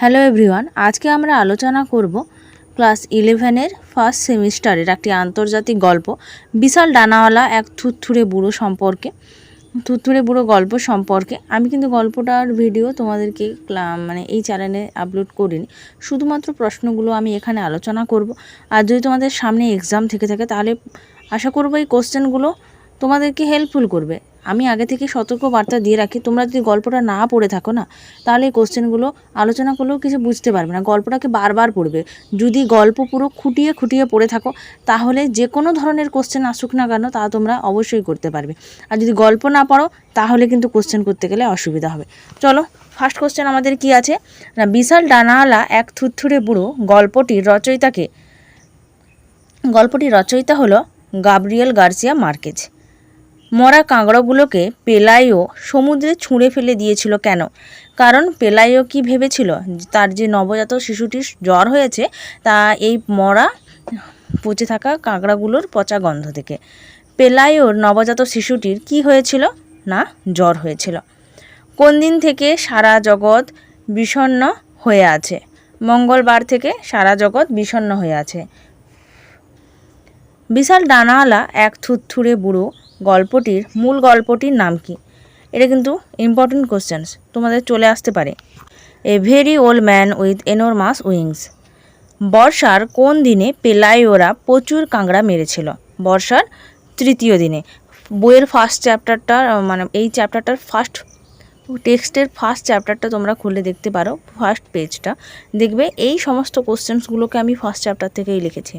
Hello everyone আজকে আমরা আলোচনা করব ক্লাস ইলেভেনের ফার্স্ট সেমিস্টারের একটি আন্তর্জাতিক গল্প, বিশাল ডানাওয়ালা এক থুরথুরে বুড়ো সম্পর্কে। থুরথুরে বুড়ো গল্প সম্পর্কে। আমি কিন্তু গল্পটার ভিডিও তোমাদেরকে মানে এই চ্যানেলে আপলোড করিনি। শুধুমাত্র প্রশ্নগুলো আমি এখানে আলোচনা করব। আর যদি তোমাদের সামনে এক্সাম থেকে থাকে, তাহলে আশা করব এই কোশ্চেনগুলো তোমাদেরকে হেল্পফুল করবে। আমি আগে থেকে সতর্ক বার্তা দিয়ে রাখি। তোমরা যদি গল্পটা না পড়ে থাকো না, তাহলে এই কোশ্চেনগুলো আলোচনা করলেও কিছু বুঝতে পারবে না। গল্পটাকে বারবার পড়বে। যদি গল্প পুরো খুঁটিয়ে খুঁটিয়ে পড়ে থাকো, তাহলে যে কোনো ধরনের কোশ্চেন আসুক না কেন, তা তোমরা অবশ্যই করতে পারবে। আর যদি গল্প না পড়ো, তাহলে কিন্তু কোশ্চেন করতে গেলে অসুবিধা হবে। চলো ফার্স্ট কোশ্চেন আমাদের কি আছে? না, বিশাল ডানাওয়ালা এক থুরথুরে বুড়ো গল্পটির রচয়িতাকে, গল্পটির রচয়িতা হলো গাব্রিয়েল গার্সিয়া মার্কেজ। মরা কাঁকড়াগুলোকে পেলাইও সমুদ্রে ছুঁড়ে ফেলে দিয়েছিল কেন? কারণ পেলাইও কি ভেবেছিল? তার যে নবজাত শিশুটির জ্বর হয়েছে, তা এই মরা পচে থাকা কাঁকড়াগুলোর পচা গন্ধ থেকে। পেলাইওর নবজাত শিশুটির কি হয়েছিল? না, জ্বর হয়েছিল। কোন দিন থেকে সারা জগৎ বিষণ্ণ হয়ে আছে? মঙ্গলবার থেকে সারা জগৎ বিষণ্ণ হয়ে আছে। বিশাল ডানাওয়ালা এক থুতথুরে বুড়ো গল্পটির মূল গল্পটির নাম কি? এটা কিন্তু ইম্পর্টেন্ট কোশ্চেন্স তোমাদের চলে আসতে পারে। A very old man with enormous wings বর্ষার কোন দিনে পেলাইওরা প্রচুর কাঁকড়া মেরেছিল? বর্ষার তৃতীয় দিনে। বইয়ের ফার্স্ট চ্যাপ্টারটা মানে এই চ্যাপ্টারটার ফার্স্ট টেক্সটের ফার্স্ট চ্যাপ্টারটা তোমরা খুলে দেখতে পারো ফার্স্ট পেজটা দেখবে এই সমস্ত কোশ্চেন্সগুলোকে আমি ফার্স্ট চ্যাপ্টার থেকেই লিখেছি।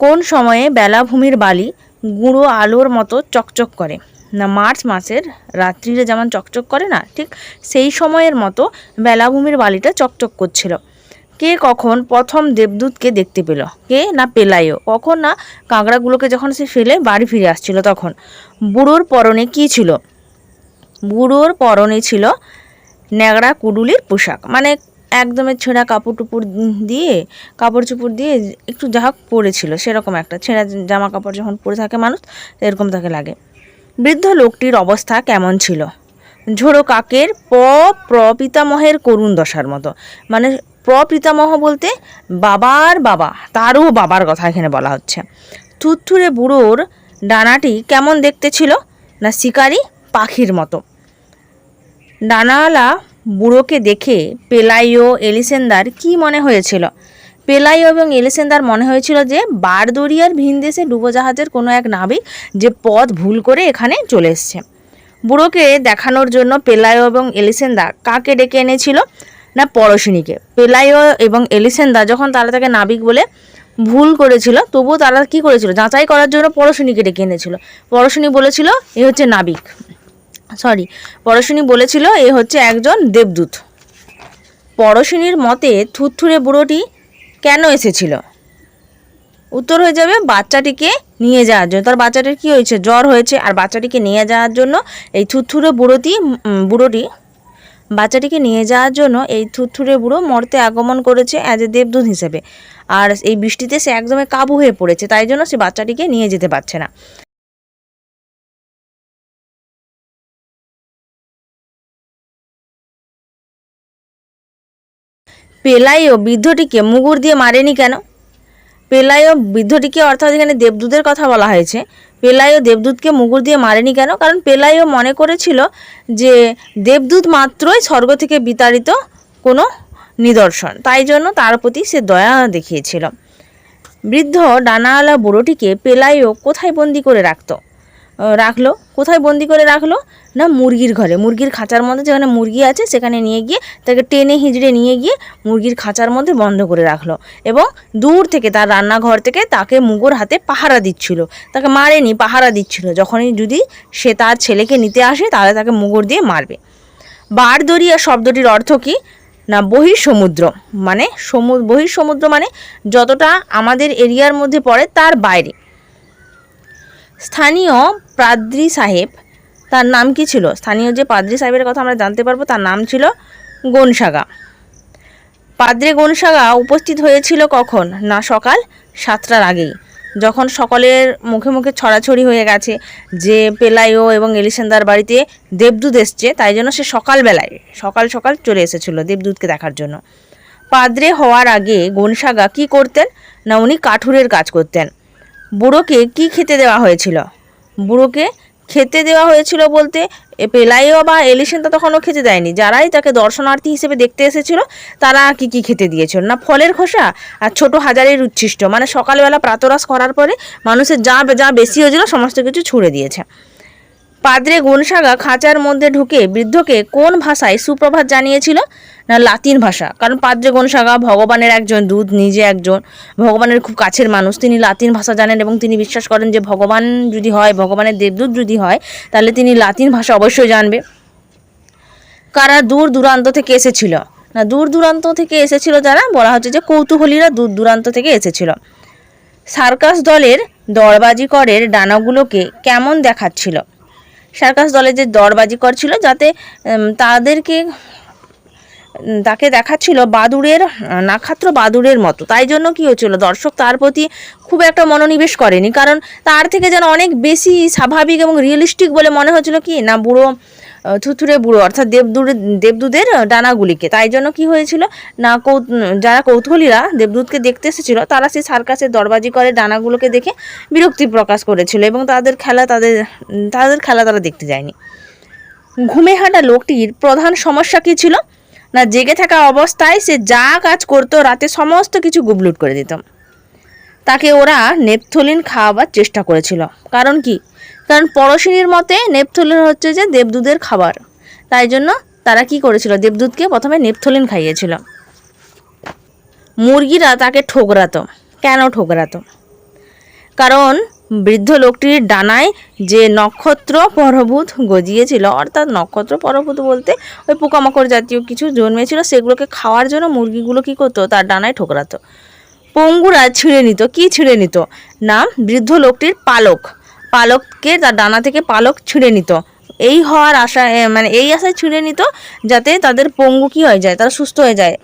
কোন সময়ে বেলাভূমির বালি গুঁড়ো আলোর মতো চকচক করে। না, মার্চ মাসের রাত্রিরে যেমন চকচক করে না, ঠিক সেই সময়ের মতো বেলাভূমির বালিটা চকচক করছিল। কে কখন প্রথম দেবদূতকে দেখতে পেল? কে না পেলাইও? কখন না কাঁকড়াগুলোকে যখন সে ফেলে বাড়ি ফিরে আসছিল তখন? বুড়োর পরনে কি ছিল? বুড়োর পরনে ছিল ন্যাংরা কুডুলির পোশাক। মানে একদমই ছেঁড়া কাপড় টুপুর দিয়ে, কাপড় চুপড় দিয়ে একটু যা হোক পরেছিল, সেরকম একটা ছেঁড়া জামা কাপড় যখন পরে থাকে মানুষ এরকম তাকে লাগে। বৃদ্ধ লোকটির অবস্থা কেমন ছিল? ঝোড়ো কাকের প প্রপিতামহের করুণ দশার মতো। মানে প্রপিতামহ বলতে বাবার বাবা, তারও বাবার কথা এখানে বলা হচ্ছে। থুরথুরে বুড়োর ডানাটি কেমন দেখতে ছিল? না শিকারি, পাখির মতো। ডানাওয়ালা বুড়োকে দেখে পেলাইও এলিসেন্দার কি মনে হয়েছিল? পেলাইও এবং এলিসেন্দার মনে হয়েছিল যে বারদরিয়ার ভিনদেশে ডুবোজাহাজের কোনো এক নাবিক যে পথ ভুল করে এখানে চলে এসছে। বুড়োকে দেখানোর জন্য পেলাইও এবং এলিসেন্দা কাকে ডেকে এনেছিল? না পরশিনীকে পেলাইও এবং এলিসেন্দা যখন তারা তাকে নাবিক বলে ভুল করেছিল, তবুও তারা কি করেছিল? যাচাই করার জন্য পরশিনীকে ডেকে এনেছিল। পরশিনী বলেছিল, এ হচ্ছে নাবিক। সরি, পরশিনী বলেছিল এ হচ্ছে একজন দেবদূত। পরশিনীর মতে থুরথুরে বুড়োটি কেন এসেছিল? উত্তর হয়ে যাবে বাচ্চাটিকে নিয়ে যাওয়ার জন্য। তার বাচ্চাটির কী হয়েছে? জ্বর হয়েছে আর বাচ্চাটিকে নিয়ে যাওয়ার জন্য এই থুরথুরে বুড়োটি বুড়োটি বাচ্চাটিকে নিয়ে যাওয়ার জন্য এই থুরথুরে বুড়ো মর্তে আগমন করেছে অ্যাজ এ দেবদূত হিসেবে। আর এই বৃষ্টিতে সে একদমই কাবু হয়ে পড়েছে, তাই জন্য সে বাচ্চাটিকে নিয়ে যেতে পারছে না। পেলাইও বৃদ্ধটিকে মুগুর দিয়ে মারেনি কেন? পেলাইও বৃদ্ধটিকে অর্থাৎ এখানে দেবদূতের কথা বলা হয়েছে। পেলাইও দেবদূতকে মুগুর দিয়ে মারেনি কেন? কারণ পেলাইও মনে করেছিল যে দেবদূত মাত্রই স্বর্গ থেকে বিতাড়িত কোনো নিদর্শন। তাই জন্য তার প্রতি সে দয়া দেখিয়েছিল। বৃদ্ধ ডানাওয়ালা বুড়োটিকে পেলাইও কোথায় বন্দি করে রাখতো? রাখল। কোথায় বন্দি করে রাখল? না, মুরগির ঘরে। মুরগির খাঁচার মধ্যে যেখানে মুরগি আছে, সেখানে নিয়ে গিয়ে তাকে টেনে হিঁচড়ে নিয়ে গিয়ে মুরগির খাঁচার মধ্যে বন্ধ করে রাখল এবং দূর থেকে তার রান্নাঘর থেকে তাকে মুগুর হাতে পাহারা দিচ্ছিল। তাকে মারেনি, পাহারা দিচ্ছিল। যখনই যদি সে তার ছেলেকে নিতে আসে, তাহলে তাকে মুগুর দিয়ে মারবে। বারদরিয়া শব্দটির অর্থ কি? না, বহিঃসমুদ্র। মানে সমুদ্র বহিঃসমুদ্র মানে যতটা আমাদের এরিয়ার মধ্যে পড়ে, তার বাইরে। স্থানীয় পাদ্রি সাহেব, তার নাম কি ছিল? স্থানীয় যে পাদ্রি সাহেবের কথা আমরা জানতে পারব, তার নাম ছিল গনসাগা। পাদ্রে গনসাগা উপস্থিত হয়েছিল কখন? না, সকাল সাতটার আগেই। যখন সকলের মুখে মুখে ছড়াছড়ি হয়ে গেছে যে পেলাইও এবং এলিসেন্দার বাড়িতে দেবদূত এসছে, তাই জন্য সে সকালবেলায়, সকাল সকাল চলে এসেছিল দেবদূতকে দেখার জন্য। পাদ্রে হওয়ার আগে গনসাগা কি করতেন? না, উনি কাঠুরের কাজ করতেন। বুড়োকে কি খেতে দেওয়া হয়েছিল? বুড়োকে খেতে দেওয়া হয়েছিল বলতে পেলাইও বা এলিসেন তো তখনও খেতে দেয়নি। যারাই তাকে দর্শনার্থী হিসেবে দেখতে এসেছিল, তারা কি কি খেতে দিয়েছিল? না ফলের খোসা আর ছোট হাজারের উচ্ছিষ্ট। মানে সকালবেলা প্রাতরাস করার পরে মানুষের যা যা বেশি হয়েছিল সমস্ত কিছু ছুঁড়ে দিয়েছে। পাদ্রে গুনসাগা খাঁচার মধ্যে ঢুকে বৃদ্ধকে কোন ভাষায় সুপ্রভাত জানিয়েছিল? না, লাতিন ভাষা। কারণ পাদ্রে গুনসাগা ভগবানের একজন দূত, নিজে একজন, ভগবানের খুব কাছের মানুষ। তিনি লাতিন ভাষা জানেন এবং তিনি বিশ্বাস করেন যে ভগবান যদি হয়, ভগবানের দেবদূত যদি হয়, তাহলে তিনি লাতিন ভাষা অবশ্যই জানবে। কারা দূর দূরান্ত থেকে এসেছিল? না, দূর দূরান্ত থেকে এসেছিল যারা? বলা হচ্ছে যে কৌতূহলীরা দূর দূরান্ত থেকে এসেছিল। সার্কাস দলের দরবাজি করের ডানাগুলোকে কেমন দেখাচ্ছিল? সার্কাস দলে যে দরবাজি করছিল যাতে তাদেরকে তাকে দেখাচ্ছিল বাদুড়ের নাক্ষাত্র বাদুড়ের মতো। তাই জন্য কি হচ্ছিল, দর্শক তার প্রতি খুব একটা মনোনিবেশ করেনি। কারণ তার থেকে যেন অনেক বেশি স্বাভাবিক এবং রিয়েলিস্টিক বলে মনে হচ্ছিল কি, না, বুড়ো থুথুরে বুড়ো, অর্থাৎ দেবদূর, দেবদূতের ডানাগুলিকে। তাই জন্য কি হয়েছিল? না কৌ যারা কৌতূহলীরা দেবদূতকে দেখতে এসেছিল, তারা সেই সার্কাসের দরবাজি করে ডানাগুলোকে দেখে বিরক্তি প্রকাশ করেছিল এবং তাদের খেলা তাদের তাদের খেলা তারা দেখতে যায়নি। ঘুমে হাঁটা লোকটির প্রধান সমস্যা কী ছিল? না জেগে থাকা অবস্থায় সে যা কাজ করতো, রাতে সমস্ত কিছু গুবলুট করে দিত। তাকে ওরা নেপথলিন খাওয়াবার চেষ্টা করেছিল। কারণ কি? কারণ পরশিনীর মতে নেপথলিন হচ্ছে যে দেবদূতের খাবার। তাই জন্য তারা কি করেছিল? দেবদূতকে প্রথমে নেপথলিন খাইয়েছিল। মুরগিরা তাকে ঠোকরাতো। কেন ঠোকরাতো? কারণ বৃদ্ধ লোকটির ডানায় যে নক্ষত্র পরভূত গজিয়েছিল, অর্থাৎ নক্ষত্র পরভূত বলতে ওই পোকামাকড় জাতীয় কিছু জন্মেছিল, সেগুলোকে খাওয়ার জন্য মুরগিগুলো কী করতো? তার ডানায় ঠোকরাতো। পঙ্গুরা ছিঁড়ে নিত। কি ছিঁড়ে নিত? না বৃদ্ধ লোকটির পালক। পালককে তার ডানা থেকে পালক ছিঁড়ে নিত। এই হওয়ার আশায় এ, মানে এই আশায় ছিঁড়ে নিত যাতে তাদের পঙ্গু কি হয়ে যায় তারা সুস্থ হয়ে যায়।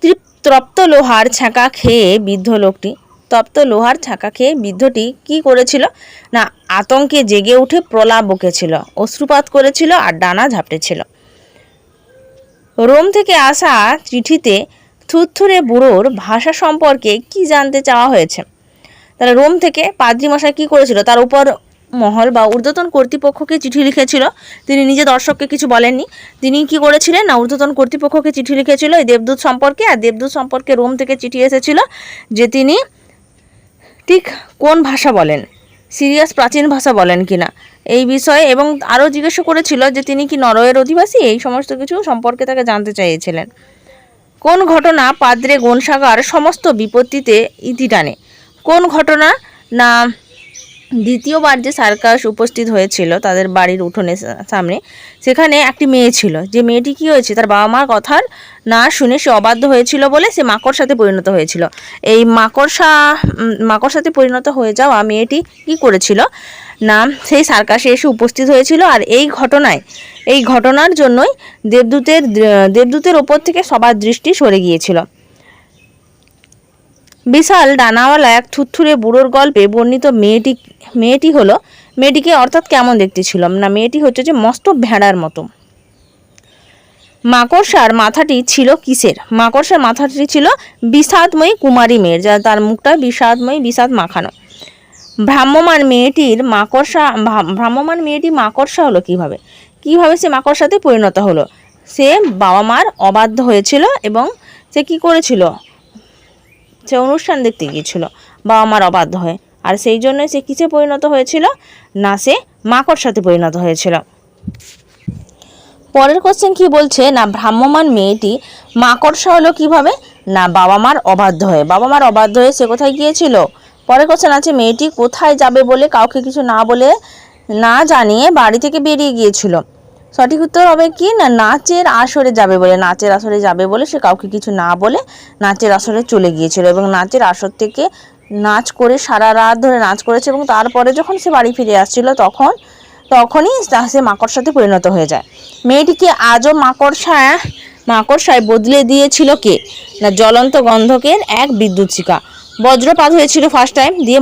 তৃপ- তপ্ত লোহার ছ্যাঁকা খেয়ে বৃদ্ধ লোকটি তপ্ত লোহার ছ্যাঁকা খেয়ে বৃদ্ধটি কি করেছিল? না আতঙ্কে জেগে উঠে প্রলাপ বকেছিল অশ্রুপাত করেছিল আর ডানা ঝাপটেছিল। রোম থেকে আসা চিঠিতে থুরথুরে বুড়োর ভাষা সম্পর্কে কি জানতে চাওয়া হয়েছে? তারা রোম থেকে পাদ্রি মশাই কী করেছিল? তার উপর মহল বা ঊর্ধ্বতন কর্তৃপক্ষকে চিঠি লিখেছিল। তিনি নিজে দর্শককে কিছু বলেননি। তিনি কি করেছিলেন? না, ঊর্ধ্বতন কর্তৃপক্ষকে চিঠি লিখেছিল এই দেবদূত সম্পর্কে, আর দেবদূত সম্পর্কে রোম থেকে চিঠি এসেছিল যে তিনি ঠিক কোন ভাষা বলেন? সিরিয়াস প্রাচীন ভাষা বলেন কিনা এই বিষয়ে এবং আরও জিজ্ঞাসা করেছিল যে তিনি কি নরওয়ের অধিবাসী? এই সমস্ত কিছু সম্পর্কে তাকে জানতে চাইছিলেন কোন ঘটনা পাদ্রে গনসাগার সমস্ত বিপত্তিতে ইতি টানে? কোন ঘটনা? না, দ্বিতীয়বার যে সার্কাস উপস্থিত হয়েছিল তাদের বাড়ির উঠোনের সামনে, সেখানে একটি মেয়ে ছিল। যে মেয়েটি কী হয়েছে? তার বাবা মার কথার না শুনে সে অবাধ্য হয়েছিল বলে সে মাকড় সাথে পরিণত হয়েছিল। এই মাকড়সা মাকড়সাতে পরিণত হয়ে যাওয়া মেয়েটি কী করেছিল? না, সেই সার্কাসে এসে উপস্থিত হয়েছিল আর এই ঘটনায়, এই ঘটনার জন্যই দেবদূতের দেবদূতের ওপর থেকে সবার দৃষ্টি সরে গিয়েছিল। বিশাল ডানাওয়ালা এক থুরথুরে বুড়োর গল্পে বর্ণিত মেয়েটি মেয়েটি হলো, মেয়েটিকে অর্থাৎ কেমন দেখতে ছিল না, মেয়েটি হচ্ছে যে মস্ত ভেড়ার মতো। মাকড়সার মাথাটি ছিল কিসের? মাকড়সার মাথাটি ছিল বিষাদময়ী কুমারী মেয়ের, যা তার মুখটা বিষাদময়ী, বিষাদ মাখানো। ভ্রাম্যমান মেয়েটির মাকড়সা ভ্রাম্যমান মেয়েটি মাকড়সা হলো কীভাবে? কীভাবে সে মাকড়সাতে পরিণত হলো? সে বাবা মার অবাধ্য হয়েছিল এবং সে কি করেছিল? সে অনুষ্ঠান দেখতে গিয়েছিল। বাবা মার অবাধ্য হয়ে। আর সেই জন্য সে কিসে পরিণত হয়েছিল? না, সে মাকড়সাতে পরিণত হয়েছিল। পরের কোশ্চেন কি বলছে? না ভ্রাম্যমান মেয়েটি মাকড়সা হলো কীভাবে? না, বাবা মার অবাধ্য হয়ে। বাবা মার অবাধ্য হয়ে সে কোথায় গিয়েছিল? পরের কোশ্চেন আছে, মেয়েটি কোথায় যাবে বলে কাউকে কিছু না বলে না জানিয়ে বাড়ি থেকে বেরিয়ে গিয়েছিল। সঠিক উত্তর হবে কি? না, নাচের আসরে যাবে বলে, নাচের আসরে যাবে বলে সে কাউকে কিছু না বলে নাচের আসরে চলে গিয়েছিল এবং নাচের আসর থেকে নাচ করে সারা রাত ধরে নাচ করেছে এবং তারপরে যখন সে বাড়ি ফিরে আসছিল তখন, তখনই সে মাকড়সাতে পরিণত হয়ে যায়। মেয়েটিকে আজও মাকড়সা, মাকড়সায় বদলে দিয়েছিল কে? না, জ্বলন্ত গন্ধকের এক বিদ্যুৎ শিকা বজ্রপাত হয়েছিল ফার্স্ট টাইম দিয়ে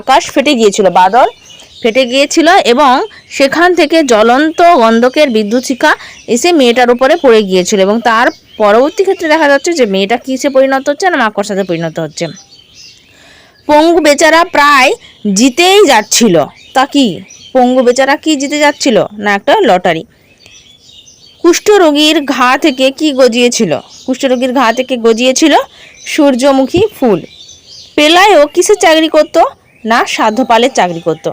আকাশ ফেটে গিয়েছিল। বাদল ফেটে গিয়েছিল এবং সেখান থেকে জ্বলন্ত গন্ধকের বিদ্যুৎ শিখা এসে মেয়েটার উপরে পড়ে গিয়েছিল এবং তার পরবর্তী ক্ষেত্রে দেখা যাচ্ছে যে মেয়েটা কিসে পরিণত হচ্ছে না মাকড়সাতে পরিণত হচ্ছে। পঙ্গু বেচারা প্রায় জিতেই যাচ্ছিল। তা কি? পঙ্গু বেচারা কি জিতে যাচ্ছিল? না, একটা লটারি। কুষ্ঠরোগীর ঘা থেকে কি গজিয়েছিল? কুষ্ঠরোগীর ঘা থেকে গজিয়েছিল সূর্যমুখী ফুল। পেলায়ও কিসের চাকরি করত? না, সাধ্যপালের চাকরি করত।